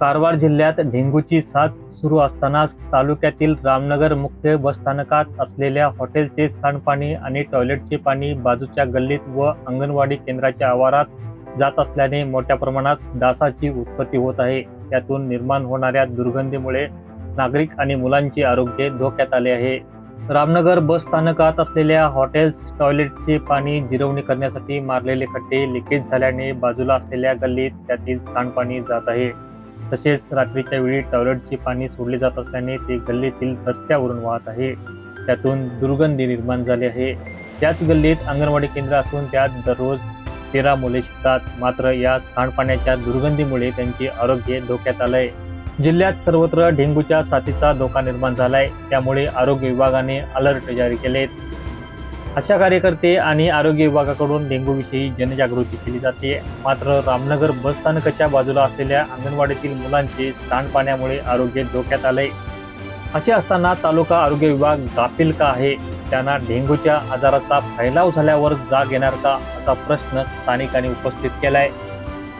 कारवार जिल्ह्यात डेंग्यूची साथ सुरू असतानाच तालुक्यातील रामनगर मुख्य बसस्थानकात असलेल्या हॉटेलचे सांडपाणी आणि टॉयलेटचे पाणी बाजूच्या गल्लीत व अंगणवाडी केंद्राच्या आवारात जात असल्याने मोठ्या प्रमाणात डासाची उत्पत्ती होत आहे. त्यातून निर्माण होणाऱ्या दुर्गंधीमुळे नागरिक आणि मुलांचे आरोग्य धोक्यात आले आहे. रामनगर बस स्थानकात असलेल्या हॉटेल्स टॉयलेटचे पाणी जिरवणी करण्यासाठी मारलेले खड्डे लिकेज झाल्याने बाजूला असलेल्या गल्लीत त्यातील सांडपाणी जात आहे. तसेच रात्रीच्या वेळी टॉयलेटचे पाणी सोडले जात असल्याने ते गल्लीतील रस्त्यावरून वाहत आहे. त्यातून दुर्गंधी निर्माण झाली आहे. त्याच गल्लीत अंगणवाडी केंद्र असून त्यात दररोज तेरा मुले शिकतात. मात्र या सांडपाण्याच्या दुर्गंधीमुळे त्यांचे आरोग्य धोक्यात आलंय. जिल्ह्यात सर्वत्र डेंग्यूच्या साथीचा धोका निर्माण झालाय. त्यामुळे आरोग्य विभागाने अलर्ट जारी केलेत. अशा कार्यकर्ते आणि आरोग्य विभागाकडून डेंग्यूविषयी जनजागृती केली जाते. मात्र रामनगर बसस्थानकाच्या बाजूला असलेल्या अंगणवाडीतील मुलांचे सांडपाण्यामुळे आरोग्य धोक्यात आले असे असताना तालुका आरोग्य विभाग गाफील का आहे? त्यांना डेंग्यूच्या आजाराचा फैलाव झाल्यावर जाग येणार का? असा प्रश्न स्थानिकांनी उपस्थित केलाय.